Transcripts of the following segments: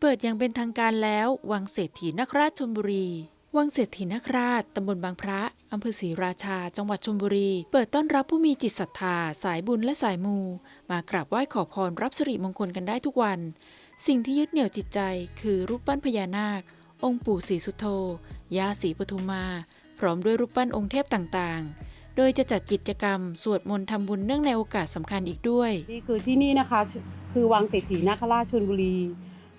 เปิดอย่างเป็นทางการแล้ว วังเศรษฐีนคราชชลบุรี วังเศรษฐีนคราชตำบลบางพระอำเภอศรีราชา จังหวัดชลบุรี เปิดต้อนรับผู้มีจิตศรัทธา สายบุญและสายมู มากราบไหว้ขอพรรับสิริมงคลกันได้ทุกวัน สิ่งที่ยึดเหนี่ยวจิตใจคือรูปปั้นพญานาค องค์ปู่ศรีสุโธย่าศรีปทุมมา พร้อมด้วยรูปปั้นองค์เทพต่างๆ โดยจะจัดกิจกรรม สวดมนต์ทำบุญเนื่องในโอกาสสำคัญอีกด้วย นี่คือที่นี่นะคะ คือวังเศรษฐีนาคราชชลบุรี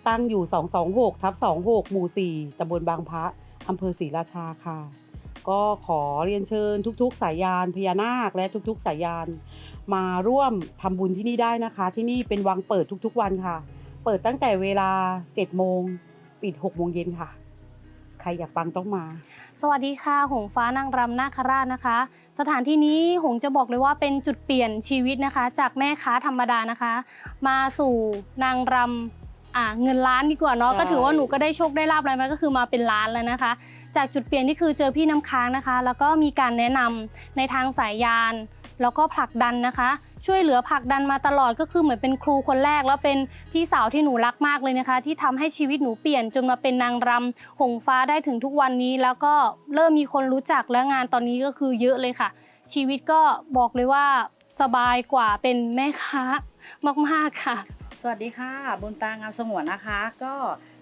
ตั้งอยู่ 226ทับ26 หมู่ 4ตำบลบางพระอำเภอศรีราชาค่ะ ก็ขอเรียนเชิญทุก ๆ สายยานพญานาคและทุกๆ สายยานมาร่วมทำบุญที่นี่ได้นะคะ ที่นี่เป็นวังเปิดทุกๆ วันค่ะ เปิดตั้งแต่เวลา 7 โมง ปิด 6 โมงเย็นค่ะ ใครอยากปังต้องมา สวัสดีค่ะ หงฟ้านางรำนาคราชนะคะ สถานที่นี้หงจะบอกเลยว่าเป็นจุดเปลี่ยนชีวิตนะคะ จากแม่ค้าธรรมดานะคะ มาสู่นางรำอ่าเงินล้านดีกว่าเนาะใช่ ก็ถือว่าหนูก็ได้โชคได้ลาบอะไรมาก็คือมาเป็นล้านแล้วนะคะ จากจุดเปลี่ยนที่คือเจอพี่น้ำค้างนะคะ แล้วก็มีการแนะนำในทางสายยาน แล้วก็ผลักดันนะคะ ช่วยเหลือผลักดันมาตลอดก็คือเหมือนเป็นครูคนแรก แล้วเป็นพี่สาวที่หนูรักมากเลยนะคะ ที่ทำให้ชีวิตหนูเปลี่ยนจนมาเป็นนางรำหงฟ้าได้ถึงทุกวันนี้ แล้วก็เริ่มมีคนรู้จักและงานตอนนี้ก็คือเยอะเลยค่ะ ชีวิตก็บอกเลยว่าสบายกว่าเป็นแม่ค้ามากๆค่ะ สวัสดีค่ะ บุญตางามสงวนนะคะ ก็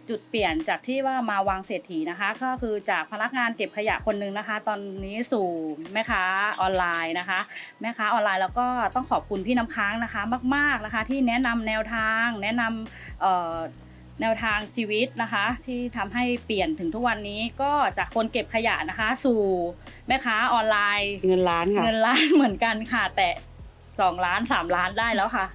จุดเปลี่ยนจากที่ว่ามาวางเศรษฐีนะคะ ก็คือจากพนักงานเก็บขยะคนหนึ่งนะคะ ตอนนี้สู่แม่ค้าออนไลน์นะคะ แม่ค้าออนไลน์แล้วก็ต้องขอบคุณพี่น้ำค้างนะคะ มาก ๆนะคะ ที่แนะนำแนวทาง แนะนำเอ่อแนวทางชีวิตนะคะ ที่ทำให้เปลี่ยนถึงทุกวันนี้ก็จากคนเก็บขยะนะคะ สู่แม่ค้าออนไลน์ เงินล้านค่ะเงินล้านเหมือนกันค่ะ แต่สองล้านสามล้านได้แล้วค่ะ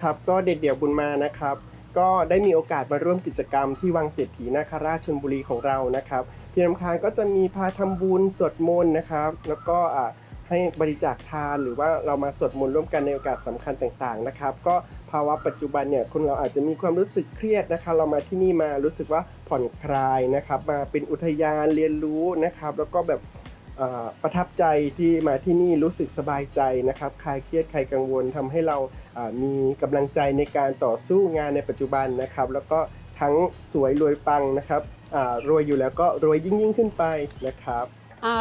ครับก็เด็ดเดี่ยวบุญมานะครับ ก็ได้มีโอกาสมาร่วมกิจกรรมที่วังเศรษฐีนาคราชชลบุรีของเรานะครับพี่น้ำค้างก็จะมีพาทำบุญสวดมนต์นะครับ แล้วก็อ่าให้บริจาคทานหรือว่าเรามาสวดมนต์ร่วมกันในโอกาสสำคัญต่างๆนะครับ ก็ภาวะปัจจุบันเนี่ยคนเราอาจจะมีความรู้สึกเครียดนะคะ เรามาที่นี่มารู้สึกว่าผ่อนคลายนะครับ มาเป็นอุทยานเรียนรู้นะครับ แล้วก็แบบ ประทับใจที่มาที่นี่รู้สึกสบายใจนะครับคลายเครียดคลายกังวลทำให้เรามีกำลังใจในการต่อสู้งานในปัจจุบันนะครับ แล้วก็ทั้งสวยรวยปังนะครับรวยอยู่แล้วก็รวยยิ่งยิ่งขึ้นไปนะครับ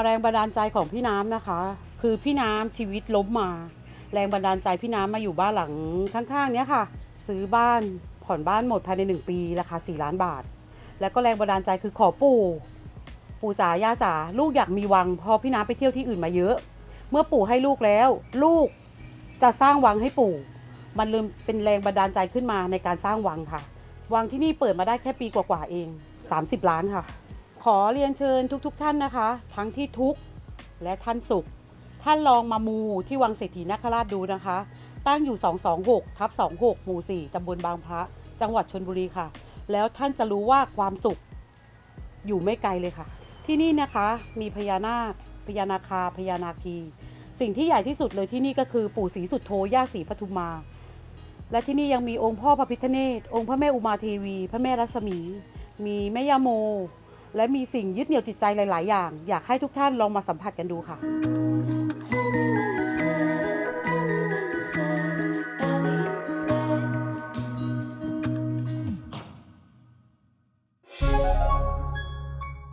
แรงบันดาลใจของพี่น้ำนะคะ คือพี่น้ำชีวิตล้มมา แรงบันดาลใจพี่น้ำมาอยู่บ้านหลังข้างๆเนี้ยค่ะ ซื้อบ้านผ่อนบ้านหมดภายใน 1 ปีราคา4ล้านบาท แล้วก็แรงบันดาลใจคือขอปู่ ปู่จ๋าย่าจ๋าลูกอยากมีวังเพอพี่น้ำไปเที่ยวที่อื่นมาเยอะ เมื่อปู่ให้ลูกแล้ว ลูกจะสร้างวังให้ปู่ มันเลยเป็นแรงบันดาลใจขึ้นมาในการสร้างวังค่ะ วังที่นี่เปิดมาได้แค่ปีกว่าๆเอง 30 ล้านค่ะ ขอเรียนเชิญทุกๆทท่านนะคะ ทั้งที่ทุกข์และท่านสุข ท่านลองมามูที่วังเศรษฐีนคราชดูนะคะ ตั้งอยู่ 226ทับ26หมู่4ตำบลบางพระจังหวัดชนบุรีค่ะ แล้วท่านจะรู้ว่าความสุขอยู่ไม่ไกลเลยค่ะ ที่นี่นะคะมีพญานาคพญานาคาพญานาคี สิ่งที่ใหญ่ที่สุดเลยที่นี่ก็คือปู่ศรีสุดโทย่าศรีปทุมมาและที่นี่ยังมีองค์พ่อพระพิฆเนศองค์พระแม่อุมาเทวี พระแม่รัศมี มีแม่ย่าโม และมีสิ่งยึดเหนี่ยวจิตใจหลาย ๆ อย่าง อยากให้ทุกท่านลองมาสัมผัสกันดูค่ะ